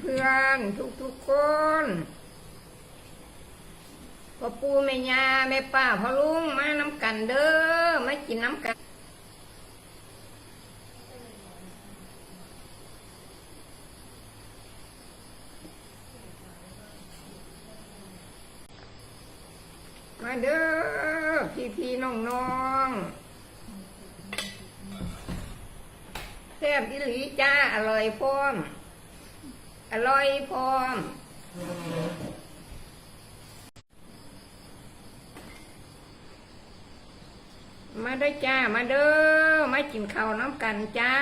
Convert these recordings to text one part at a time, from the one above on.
เพื่อนๆ ทุกๆคนพ่อปู่แม่ย่าแม่ป้าพ่อลุงมาน้ำกันเด้อมากินน้ำกันมาเด้อพี่พี่น้องน้องแซ่บอีหลีจ้า อร่อยพร้อม อร่อยพร้อม มาได้จ้า มาเด้อ มากินข้าวน้ำกันจ้า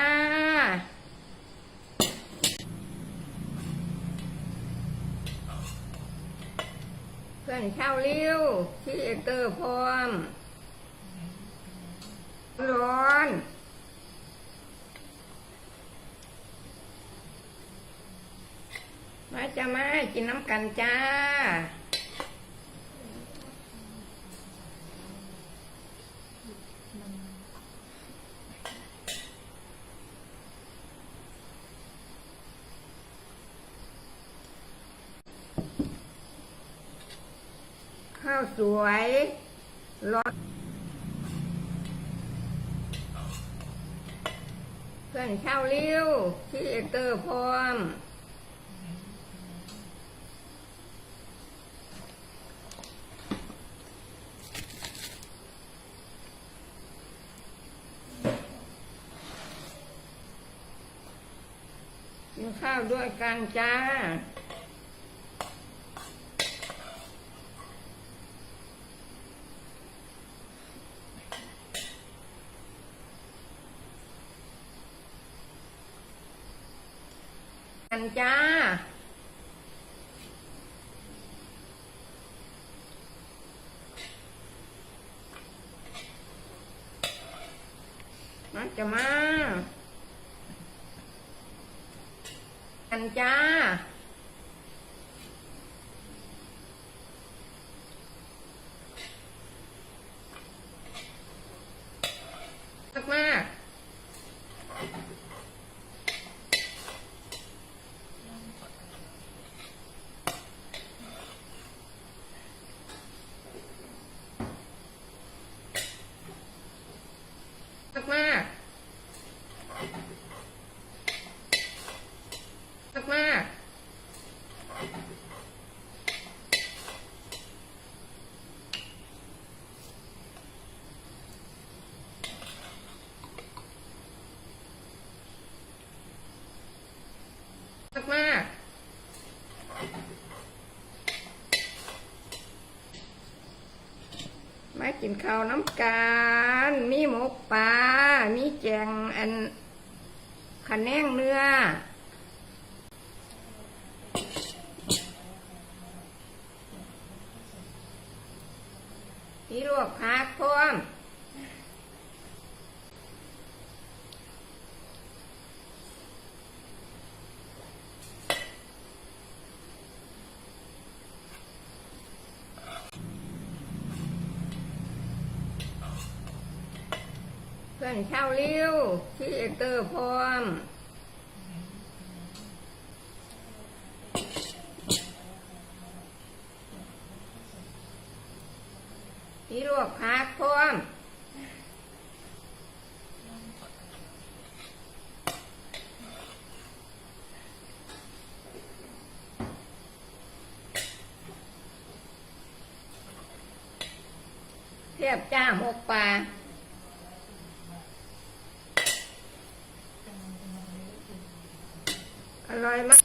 เพื่อนเช่าเลี้ยวที่เอเตอร์พร้อม ร้อน มาจ้ามากินน้ำกันจ้า ข้าวสวยร้อนเพื่อนเช่าเลี้ยวที่เอเตอร์พร้อม ข้าวด้วยกันจ้า กันจ้ามาจะมา กันจ้า มากินข้าวน้ำกันมีหมกปลา มีแจงอันขะแนงเนื้อมีลวกผักพร้อม พื่อนเช่าเลี้ยวที่เตอร์พร้อมมีลวกผักพร้อมเทียบจ้าหกปลา ร่อยมาก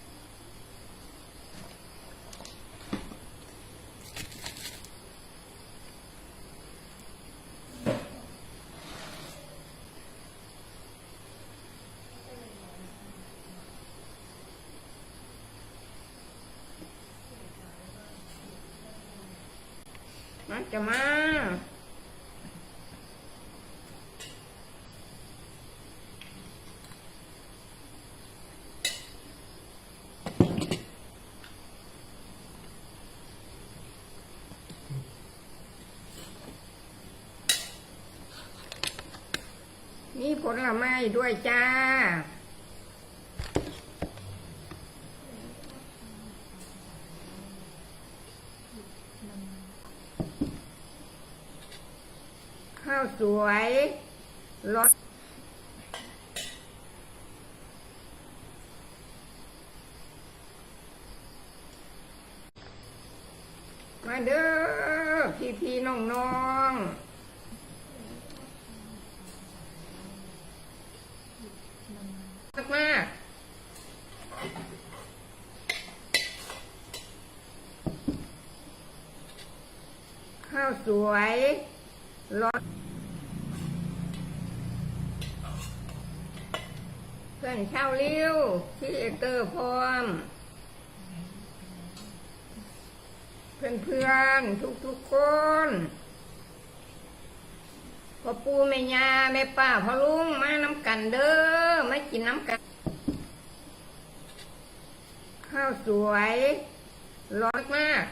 มาจะมา ลไม้ด้วยจ้า ข้าวสวยรสมาเด้อพี่พี่น้องน้อง สวยรสเพื่อนเช่าเลี้ยวที่เอเตอร์พร้อม เพื่อนเพื่อนทุกทุกๆคนพ่อปูแม่ยาแม่ป้าพ่อลุงมาน้ำกันเด้อมากินน้ำกัน ข้าวสวยร้อนมาก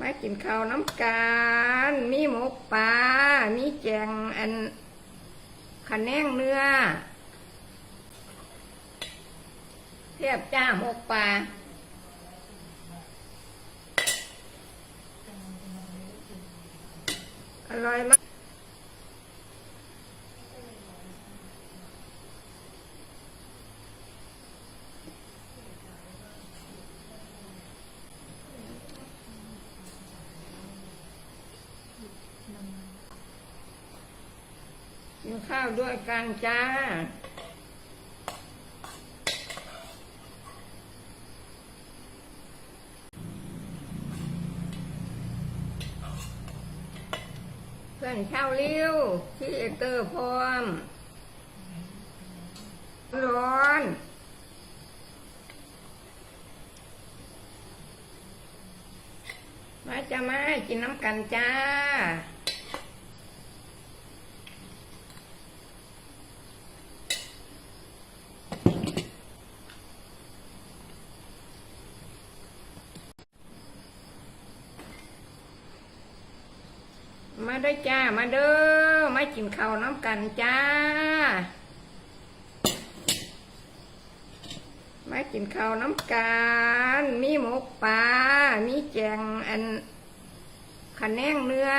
มา กินข้าวน้ำกันมีหมกปลา มีแจงอันขะแนงเนื้อ เทียบจ้าหกปลาอร่อยมาก กินข้าวด้วยกันจ้า เพื่อนช่าเลี้ยวที่เอกเตอร์พร้อม ร้อนมาจะมากินน้ำกันจ้า มาได้จ้า มาเด้อ มากินข้าวน้ำกันจ้า มากินข้าวน้ำกัน มีหมกปลา มีแจงอันขะแนงเนื้อ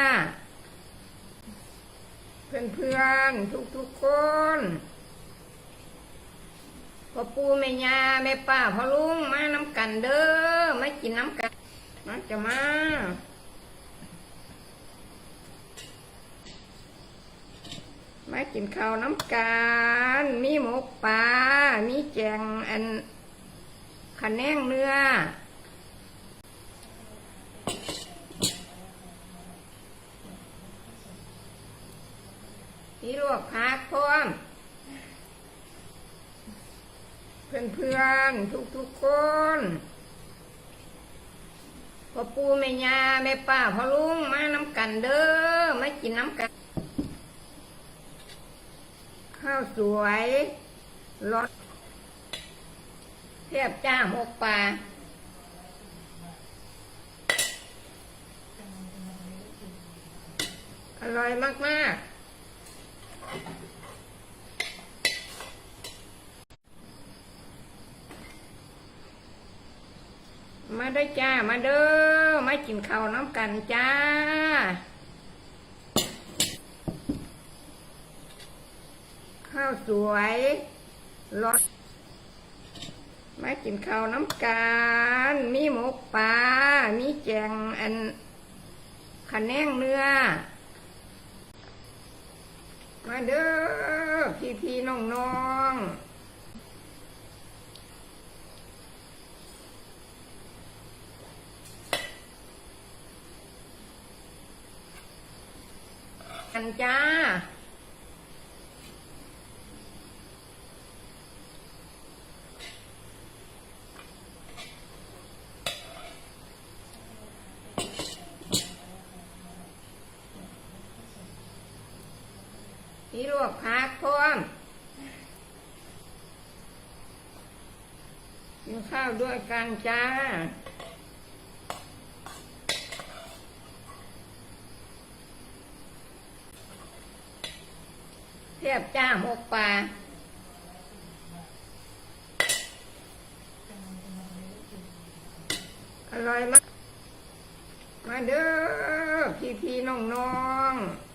เพื่อนเพื่อนทุกทุกๆคนพ่อปู่แม่ย่าแม่ป้าพ่อลุงมาน้ำกันเด้อ มากินน้ำกันมาจะมา มากินข้าวน้ำกันมีหมกปลา มีแจงอันขะแนงเนื้อนี่ลวกผักพร้อมเพื่อนเพื่อนทุกๆคนพ่อปู่แม่ยาแม่ป้าพ่อลุงมาน้ำกันเด้อมากินน้ำกัน ข้าวสวยรสเทียบจ้าหกปลาอร่อยมาก ๆ มาได้จ้า มาเด้อ มากินข้าวน้ำกันจ้า ข้าวสวยรสมากินข้าวน้ำกันมีหมกปลา มีแจงอันขะแนงเนื้อ มาเด้อพี่พี่น้องน้องกันจ้า นี่ลวกผักพร้อมกินข้าวด้วยกันจ้าเทียบจ้าหกปลาอร่อยมาก มาเด้อพี่พี่น้องน้องๆ